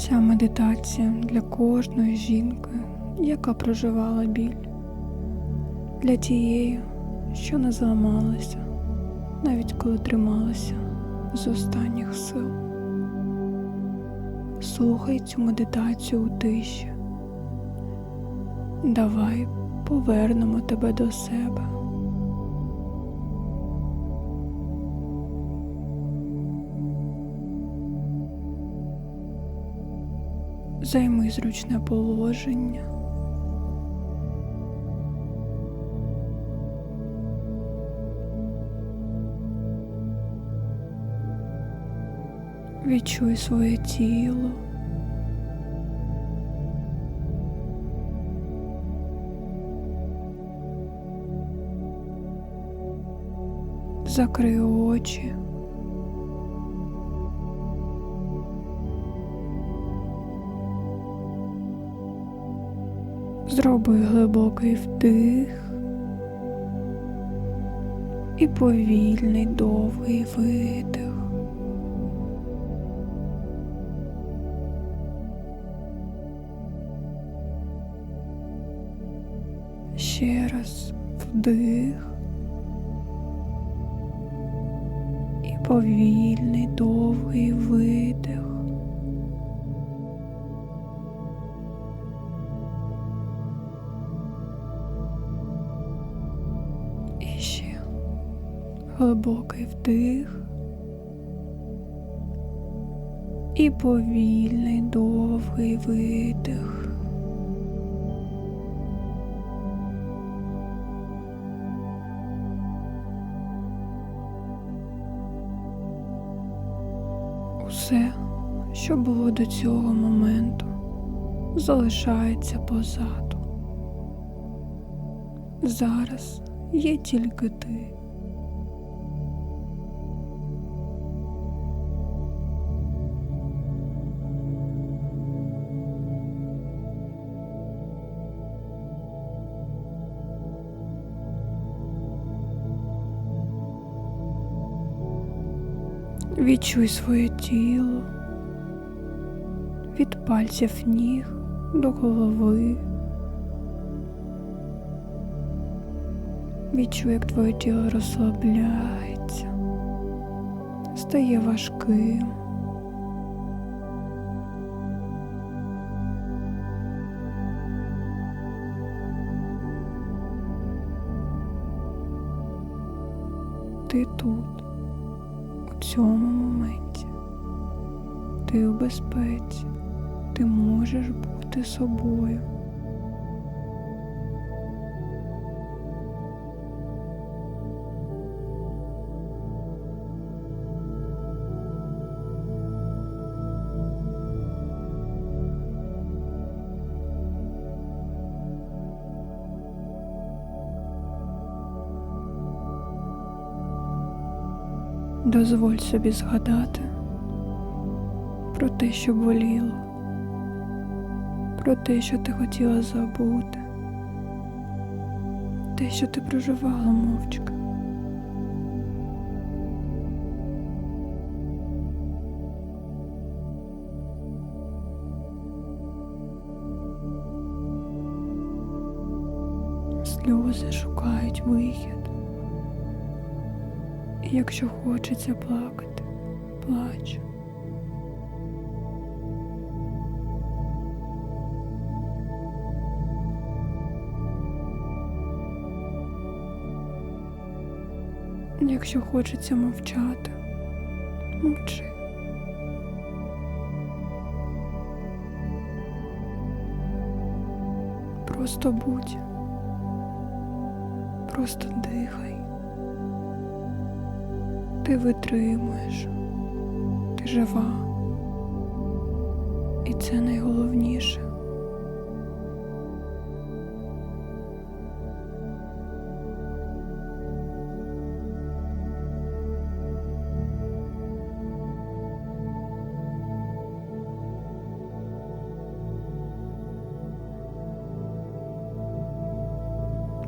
Ця медитація для кожної жінки, яка проживала біль, для тієї, що не зламалася, навіть коли трималася з останніх сил. Слухай цю медитацію у тиші. Давай повернемо тебе до себе. Займи зручне положення. Відчуй своє тіло. Закрий очі. Зроби глибокий вдих і повільний довгий видих. Ще раз вдих і повільний довгий видих. Глибокий вдих і повільний довгий видих. Усе, що було до цього моменту, залишається позаду. Зараз є тільки ти. Відчуй своє тіло від пальців ніг до голови. Відчуй, як твоє тіло розслабляється, стає важким. Ти тут, цьому моменті. Ти у безпеці, ти можеш бути собою. Дозволь собі згадати про те, що боліло, про те, що ти хотіла забути, те, що ти проживала мовчки. Сльози шукають вихід. Якщо хочеться плакати, плач. Якщо хочеться мовчати, мовчи. Просто будь, просто дихай. Ти витримуєш, ти жива. І це найголовніше.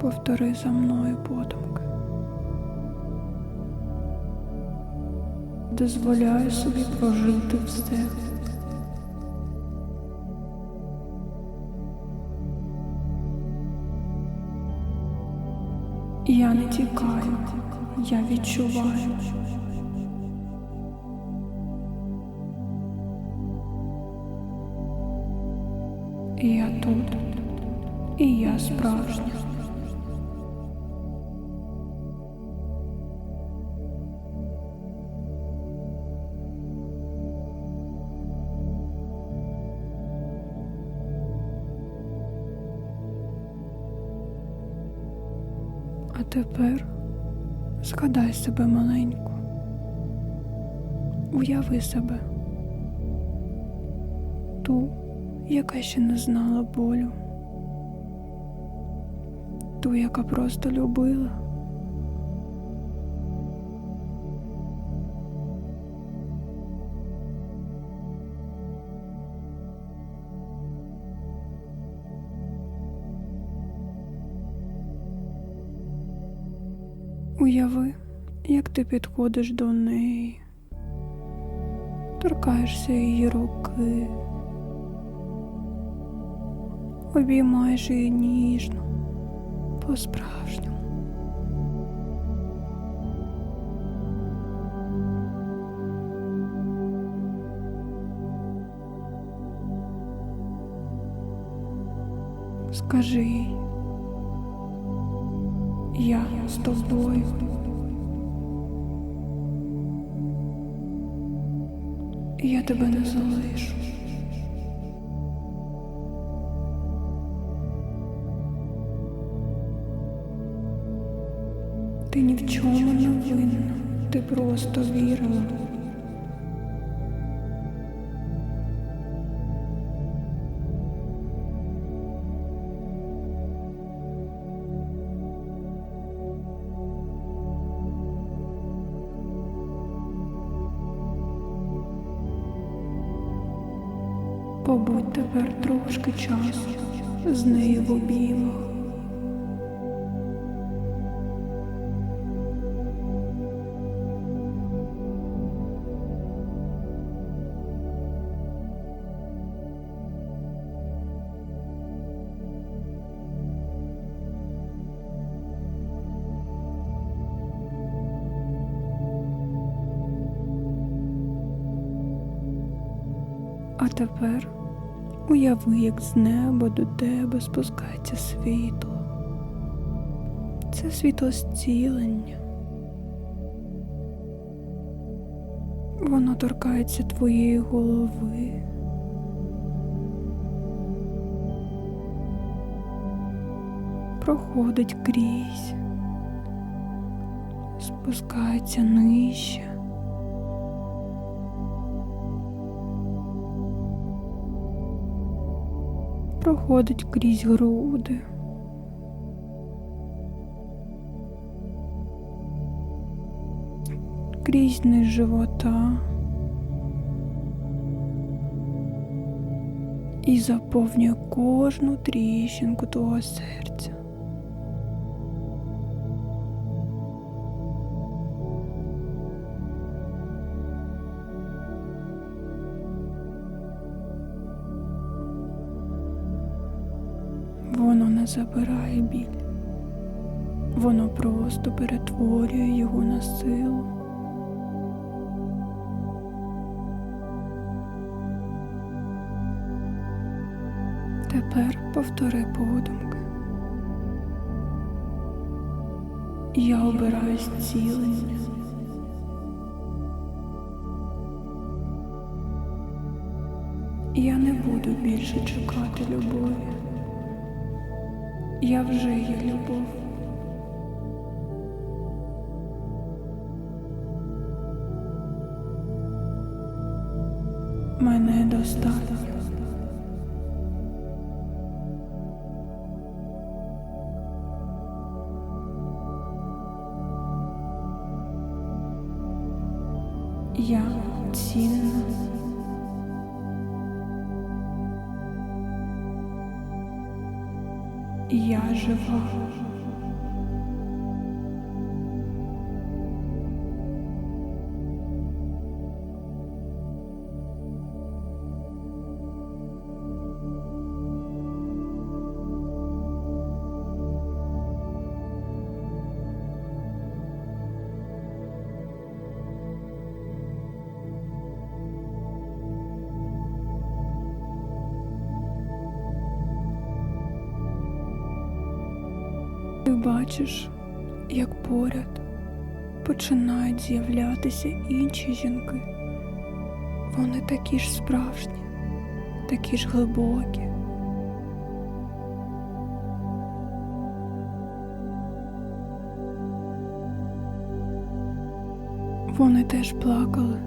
Повтори за мною подумки. Дозволяю собі прожити все. Тепер згадай себе маленьку. Уяви себе ту, яка ще не знала болю, ту, яка просто любила. Уяви, як ти підходиш до неї, торкаєшся її руки, обіймаєш її ніжно, по-справжньому. Скажи їй, я з тобою. Я тебе не залишу. Ти ні в чому не винна, ти просто вірила. Побудь тепер трошки часу з нею в обіймах. А тепер уяви, як з неба до тебе спускається світло. Це світло зцілення. Воно торкається твоєї голови. Проходить крізь, спускається нижче. Проходить крізь груди. Крізь низ живота і заповнює кожну тріщинку твого серця. Не забирає біль, воно просто перетворює його на силу. Тепер повтори подумки. Я обираю зцілення. Я не буду більше чекати любові. Я вже є любов. Мене достатньо. Я бачиш, як поряд починають з'являтися інші жінки. Вони такі ж справжні, такі ж глибокі. Вони теж плакали,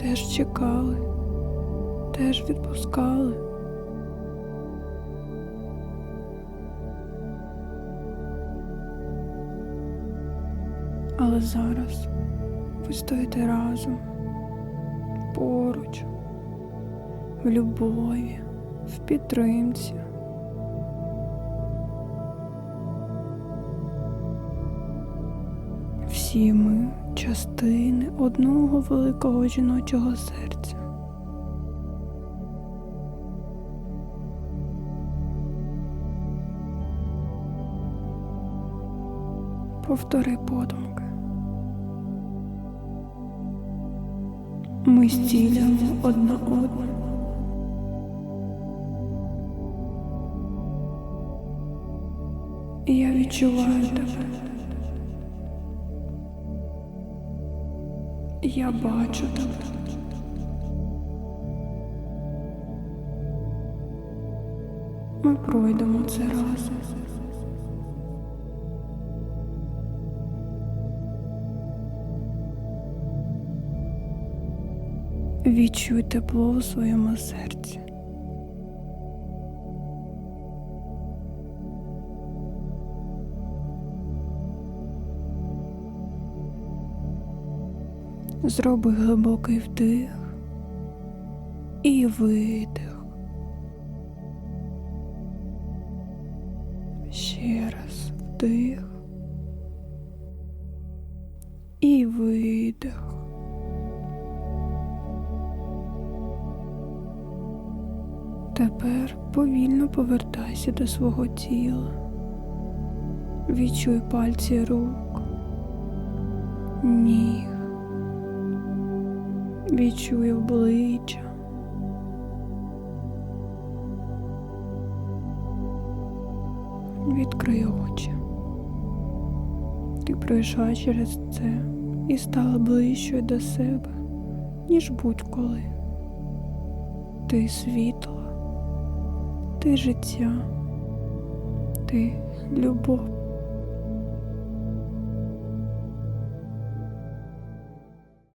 теж чекали, теж відпускали. Але зараз ви стоїте разом, поруч, в любові, в підтримці. Всі ми частини одного великого жіночого серця. Повтори подумки. Ми зцілюємо одна одну. Я відчуваю тебе. Я бачу тебе. Ми пройдемо це разом. Відчуй тепло у своєму серці. Зроби глибокий вдих і видих. Ще раз вдих і видих. Тепер повільно повертайся до свого тіла. Відчуй пальці рук, ніг. Відчуй обличчя. Відкрий очі. Ти пройшла через це і стала ближчою до себе, ніж будь-коли. Ти світло, ти життя, ти любов.